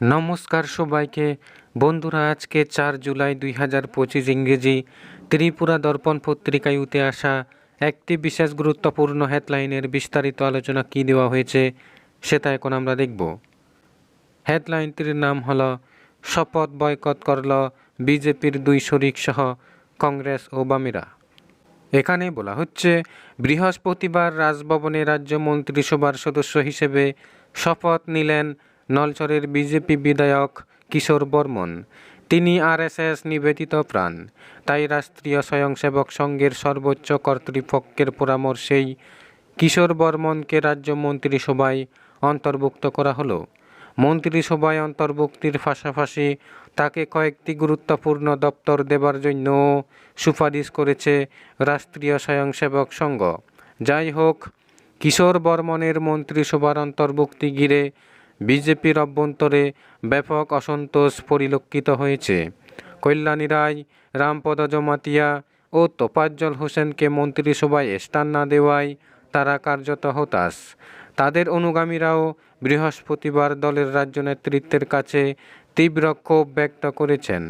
নমস্কার সবাইকে। বন্ধুরা, আজকে চার জুলাই দুই হাজার পঁচিশ ইংরেজি ত্রিপুরা দর্পণ পত্রিকায় উঠে আসা একটি বিশেষ গুরুত্বপূর্ণ হেডলাইনের বিস্তারিত আলোচনা কী দেওয়া হয়েছে, সেটা এখন আমরা দেখব। হেডলাইনটির নাম হল, শপথ বয়কট করল বিজেপির দুই শরিক সহ কংগ্রেস ও বামেরা। এখানে বলা হচ্ছে, বৃহস্পতিবার রাজভবনে রাজ্য মন্ত্রিসভার সদস্য হিসেবে শপথ নিলেন নলচরের বিজেপি বিধায়ক কিশোর বর্মন। তিনি আরএসএস নিবেদিত প্রাণ। তাই রাষ্ট্রীয় স্বয়ংসেবক সংঘের সর্বোচ্চ কর্তৃপক্ষের পরামর্শেই কিশোর বর্মনকে রাজ্য মন্ত্রিসভায় অন্তর্ভুক্ত করা হলো। মন্ত্রিসভায় অন্তর্ভুক্তির পাশাপাশি তাকে কয়েকটি গুরুত্বপূর্ণ দপ্তর দেবার জন্য সুপারিশ করেছে রাষ্ট্রীয় স্বয়ংসেবক সংঘ। যাই হোক, কিশোর বর্মনের মন্ত্রিসভার অন্তর্ভুক্তি ঘিরে বিজেপির অভ্যন্তরে ব্যাপক অসন্তোষ পরিলক্ষিত হয়েছে। কল্যাণী রায়, রামপদ জমাতিয়া ও তোপাজ্জল হোসেনকে মন্ত্রিসভায় স্থান না দেওয়ায় তারা কার্যত হতাশ। তাদের অনুগামীরাও বৃহস্পতিবার দলের রাজ্য নেতৃত্বের কাছে তীব্র ক্ষোভ ব্যক্ত করেছেন।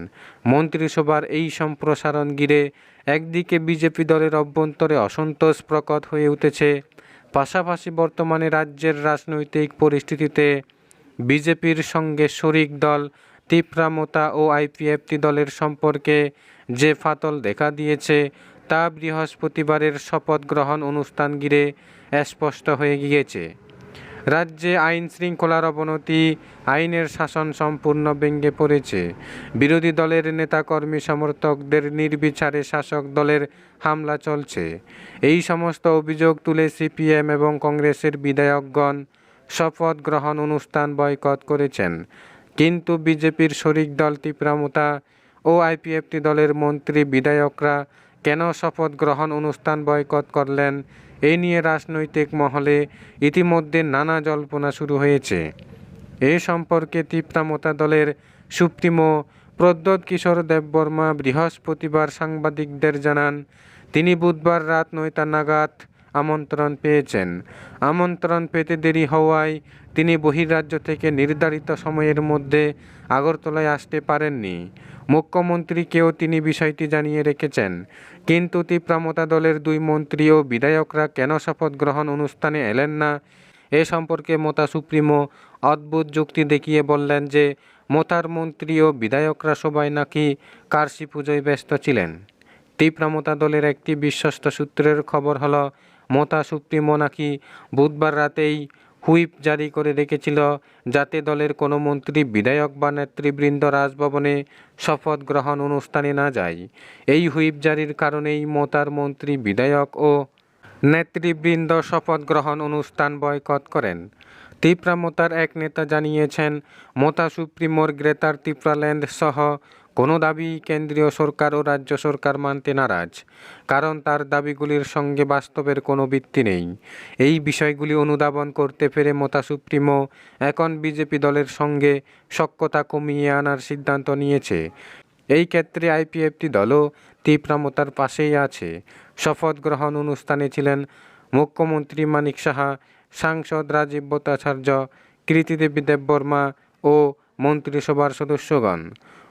মন্ত্রিসভার এই সম্প্রসারণ ঘিরে একদিকে বিজেপি দলের অভ্যন্তরে অসন্তোষ প্রকট হয়ে উঠেছে, পাশাপাশি বর্তমানে রাজ্যের রাজনৈতিক পরিস্থিতিতে বিজেপির সঙ্গে শরিক দল, তিপ্রামতা ও আইপিএফটি দলের সম্পর্কে যে ফাতল দেখা দিয়েছে তা বৃহস্পতিবারের শপথ গ্রহণ অনুষ্ঠান ঘিরে স্পষ্ট হয়ে গিয়েছে। রাজ্যে আইন শৃঙ্খলার অবনতি, আইনের শাসন সম্পূর্ণ ভেঙে পড়েছে। বিরোধী দলের নেতাকর্মী সমর্থকদের নির্বিচারে শাসক দলের হামলা চলছে। এই সমস্ত অভিযোগ তুলে সিপিএম এবং কংগ্রেসের বিধায়কগণ শপথ গ্রহণ অনুষ্ঠান বয়কট করেছেন। কিন্তু বিজেপির শরিক দল তীব্রামতা ও আইপিএফটি দলের মন্ত্রী বিধায়করা কেন শপথ গ্রহণ অনুষ্ঠান বয়কট করলেন এই নিয়ে রাজনৈতিক মহলে ইতিমধ্যে নানা জল্পনা শুরু হয়েছে। এ সম্পর্কে তীব্রামতা দলের সুপ্রিমো প্রদ্যোৎ কিশোর দেববর্মা বৃহস্পতিবার সাংবাদিকদের জানান, তিনি বুধবার রাত নয়টা নাগাদ আমন্ত্রণ পেয়েছেন। আমন্ত্রণ পেতে দেরি হওয়ায় তিনি বহির্রাজ্য থেকে নির্ধারিত সময়ের মধ্যে আগরতলায় আসতে পারেননি। মুখ্যমন্ত্রীকেও তিনি বিষয়টি জানিয়ে রেখেছেন। কিন্তু তীব্রামতা দলের দুই মন্ত্রী ও বিধায়করা কেন শপথ গ্রহণ অনুষ্ঠানে এলেন না, এ সম্পর্কে মোতা সুপ্রিমো অদ্ভুত যুক্তি দেখিয়ে বললেন যে মোতার মন্ত্রী ও বিধায়করা সবাই নাকি কার্শি পুজোয় ব্যস্ত ছিলেন। তীব্রামতা দলের একটি বিশ্বস্ত সূত্রের খবর হলো মোতা সুপ্রিমো নাকি বুধবার রাতেই হুইপ জারি করে রেখেছিল যাতে দলের কোনো মন্ত্রী, বিধায়ক বা নেতৃবৃন্দ রাজভবনে শপথ গ্রহণ অনুষ্ঠানে না যায়। এই হুইপ জারির কারণেই মোতার মন্ত্রী, বিধায়ক ও নেতৃবৃন্দ শপথ গ্রহণ অনুষ্ঠান বয়কট করেন। তীব্রামতার এক নেতা জানিয়েছেন, মোতা সুপ্রিমোর গ্রেটার ত্রিপুরাল্যান্ড সহ কোনো দাবি কেন্দ্রীয় সরকার ও রাজ্য সরকার মানতে নারাজ, কারণ তার দাবিগুলির সঙ্গে বাস্তবের কোনো ভিত্তি নেই। এই বিষয়গুলি অনুধাবন করতে পেরে মোতা সুপ্রিমো এখন বিজেপি দলের সঙ্গে সক্ষতা কমিয়ে আনার সিদ্ধান্ত নিয়েছে। এই ক্ষেত্রে আইপিএফটি দলও তীব্রামতার পাশেই আছে। শপথ গ্রহণ অনুষ্ঠানে ছিলেন মুখ্যমন্ত্রী মানিক সাহা, সাংসদ রাজীব ভট্টাচার্য, কৃতিদেবী দেববর্মা ও মন্ত্রিসভার সদস্যগণ।